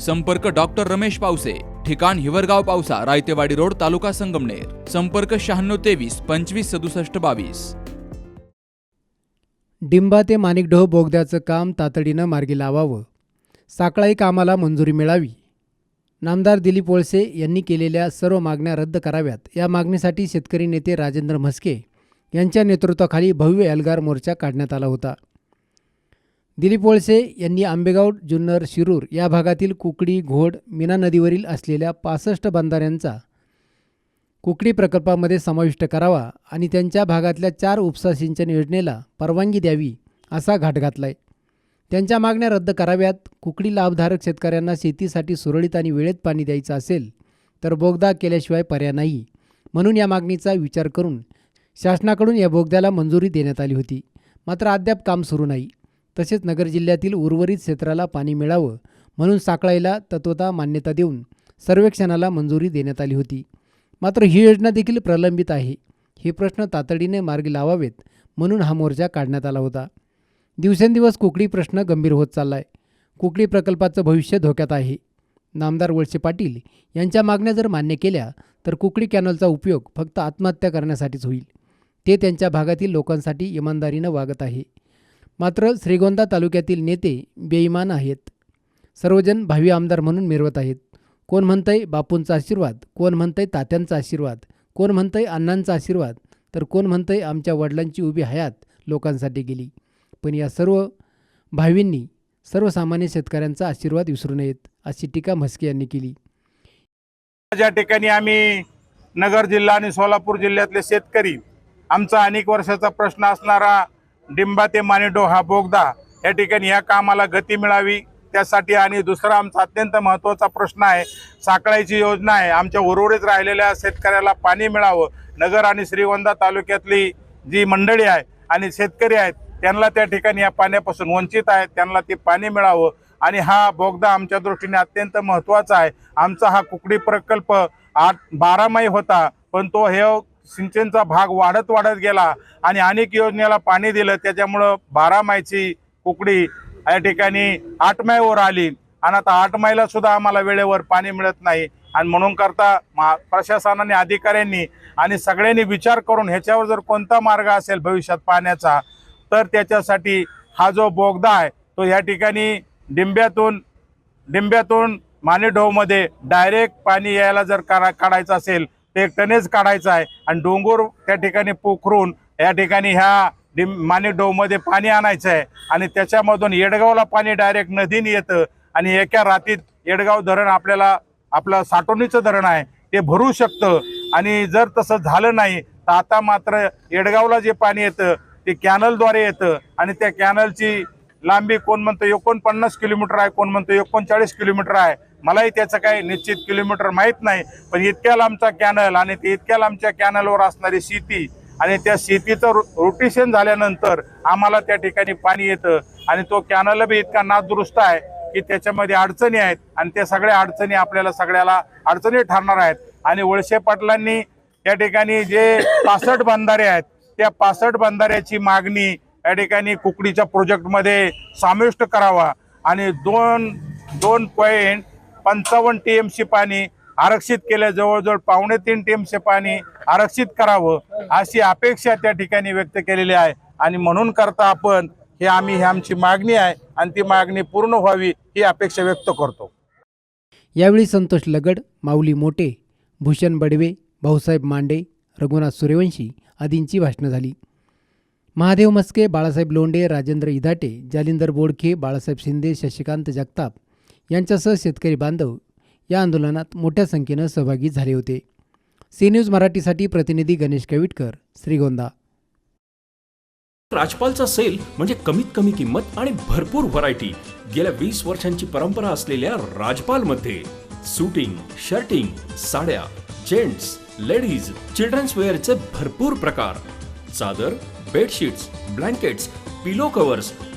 संपर्क डॉक्टर रमेश पावसे ठिकाण हिवरगाव पावसा रायतेवाडी रोड तालुका संगमनेर. संपर्क शहाण्णव तेवीस पंचवीस सदुसष्ट बावीस. डिंबा ते माणिकडोह बोगद्याचं काम तातडीनं मार्गी लावावं. साकळाई कामाला मंजुरी मिळावी. नामदार दिलीप वळसे यांनी केलेल्या सर्व मागण्या रद्द कराव्यात. या मागणीसाठी शेतकरी नेते राजेंद्र म्हस्के यांच्या नेतृत्वाखाली भव्य एल्गार मोर्चा काढण्यात आला होता. दिलीप वळसे यांनी आंबेगाव जुन्नर शिरूर या भागातील कुकडी घोड मीना नदीवरील असलेल्या पासष्ट बंधाऱ्यांचा कुकडी प्रकल्पामध्ये समाविष्ट करावा आणि त्यांच्या भागातल्या चार उपसा सिंचन योजनेला परवानगी द्यावी असा घाट घातला आहे त्यांच्या मागण्या रद्द कराव्यात. कुकडी लाभधारक शेतकऱ्यांना शेतीसाठी सुरळीत आणि वेळेत पाणी द्यायचं असेल तर बोगदा केल्याशिवाय पर्याय नाही म्हणून या मागणीचा विचार करून शासनाकडून या बोगद्याला मंजुरी देण्यात आली होती. मात्र अद्याप काम सुरू नाही. तसेच नगर जिल्ह्यातील उर्वरित क्षेत्राला पाणी मिळावं म्हणून साकळाईला तत्वता मान्यता देऊन सर्वेक्षणाला मंजुरी देण्यात आली होती. मात्र ही योजना देखील प्रलंबित आहे. हे प्रश्न तातडीने मार्गी लावावेत म्हणून हा मोर्चा काढण्यात आला होता. दिवसेंदिवस कुकडी प्रश्न गंभीर होत चालला आहे कुकडी प्रकल्पाचं भविष्य धोक्यात आहे. नामदार वळसे पाटील यांच्या मागण्या जर मान्य केल्या तर कुकडी कॅनलचा उपयोग फक्त आत्महत्या करण्यासाठीच होईल. ते त्यांच्या भागातील लोकांसाठी इमानदारीनं वागत आहे. मात्र श्रीगोंदा तालुक्यातील नेते बेईमान आहेत. सर्वजण भावी आमदार म्हणून मिरवत आहेत. कोण म्हणतंय बापूंचा आशीर्वाद कोण म्हणतंय तात्यांचा आशीर्वाद कोण म्हणतंय अण्णांचा आशीर्वाद तर कोण म्हणतंय आमच्या वडिलांची उभी हयात लोकांसाठी गेली. पण या सर्व भावींनी सर्वसामान्य शेतकऱ्यांचा आशीर्वाद विसरू नयेत अशी टीका म्हस्के यांनी केली. ज्या ठिकाणी आम्ही नगर जिल्हा आणि सोलापूर जिल्ह्यातले शेतकरी आमचा अनेक वर्षाचा प्रश्न असणारा डिंबा ते मानिडो हा बोगदा. या ठिकाणी या कामाला गती मिळावी त्यासाठी आणि दुसरा आमचा अत्यंत महत्त्वाचा प्रश्न आहे साखळाईची योजना आहे. आमच्या उर्वरित राहिलेल्या शेतकऱ्याला पाणी मिळावं. नगर आणि श्रीगोंदा तालुक्यातली जी मंडळी आहे आणि शेतकरी आहेत त्यांना त्या ठिकाणी या पाण्यापासून वंचित आहेत त्यांना ते पाणी मिळावं. आणि हा बोगदा आमच्या दृष्टीने अत्यंत महत्त्वाचा आहे. आमचा हा कुकडी प्रकल्प आठ बारामाही होता पण तो हे सिंचनचा भाग वाढत वाढत गेला आणि अनेक योजनेला पाणी दिलं त्याच्यामुळं बारामाहीची कुकडी या ठिकाणी आठ माईवर आली. आणि आता आठ माईला सुद्धा आम्हाला वेळेवर पाणी मिळत नाही. आणि म्हणून करता मा प्रशासनाने अधिकाऱ्यांनी आणि सगळ्यांनी विचार करून ह्याच्यावर जर कोणता मार्ग असेल भविष्यात पाण्याचा तर त्याच्यासाठी हा जो बोगदा आहे तो या ठिकाणी डिंब्यातून डिंब्यातून मानेढोमध्ये डायरेक्ट पाणी यायला जर करा काढायचं असेल ते टनेज काढायचं आहे. आणि डोंगर त्या ठिकाणी पोखरून या ठिकाणी ह्या डिम मानेडोवमध्ये पाणी आणायचं आहे. आणि त्याच्यामधून येडगावला पाणी डायरेक्ट नदीने येतं. आणि एका रातीत येडगाव धरण आपल्याला आपलं साठवणीचं धरण आहे ते भरू शकतं. आणि जर तसं झालं नाही तर आता मात्र येडगावला जे पाणी येतं ते कॅनलद्वारे येतं. आणि त्या कॅनलची लांबी कोण म्हणतं एकोणपन्नास किलोमीटर आहे कोण म्हणतं एकोणचाळीस किलोमीटर आहे. मलाही त्याचं काही निश्चित किलोमीटर माहीत नाही पण इतक्या लांबचा कॅनल आणि ते इतक्या लांबच्या कॅनलवर असणारी शेती आणि त्या शेतीचं रो रोटेशन झाल्यानंतर आम्हाला त्या ठिकाणी पाणी येतं आणि तो कॅनल बी इतका नादुरुस्त आहे की त्याच्यामध्ये अडचणी आहेत आणि त्या सगळ्या अडचणी आपल्याला सगळ्याला अडचणी ठरणार आहेत. आणि वळसे पाटलांनी या ठिकाणी जे पासष्ट बंधारे आहेत त्या पासष्ट बंधाऱ्याची मागणी या ठिकाणी कुकडीच्या प्रोजेक्टमध्ये समाविष्ट करावा. आणि दोन दोन पॉईंट पंचावन्न टी एम सी पाणी आरक्षित केल्या जवळजवळ पावणे तीन टी एम सी पाणी आरक्षित करावं अशी अपेक्षा त्या ठिकाणी व्यक्त केलेली आहे. आणि म्हणून करता आपण हे आम्ही ही आमची मागणी आहे आणि ती मागणी पूर्ण व्हावी ही अपेक्षा व्यक्त करतो. यावेळी संतोष लगड माऊली मोटे भूषण बडवे भाऊसाहेब मांडे रघुनाथ सूर्यवंशी आदींची भाषणं झाली. महादेव मस्के बाळासाहेब लोंडे राजेंद्र इधाटे जालिंदर बोडखे बाळासाहेब शिंदे शशिकांत जगताप यांच्यासह शेतकरी बांधव या आंदोलनात मोठ्या संख्येनं सहभागी झाले होते. सी न्यूज मराठीसाठी प्रतिनिधी गणेश कविटकर श्रीगोंदा. राजपालचा सेल म्हणजे कमीत कमी किंमत आणि भरपूर व्हरायटी गेल्या वीस वर्षांची परंपरा असलेल्या राजपाल मध्ये सुटिंग शर्टिंग साड्या जेंट्स लेडीज चिल्ड्रन्स वेअरचे भरपूर प्रकार. चादर बेडशीट्स ब्लँकेट्स पिलो कव्हर्स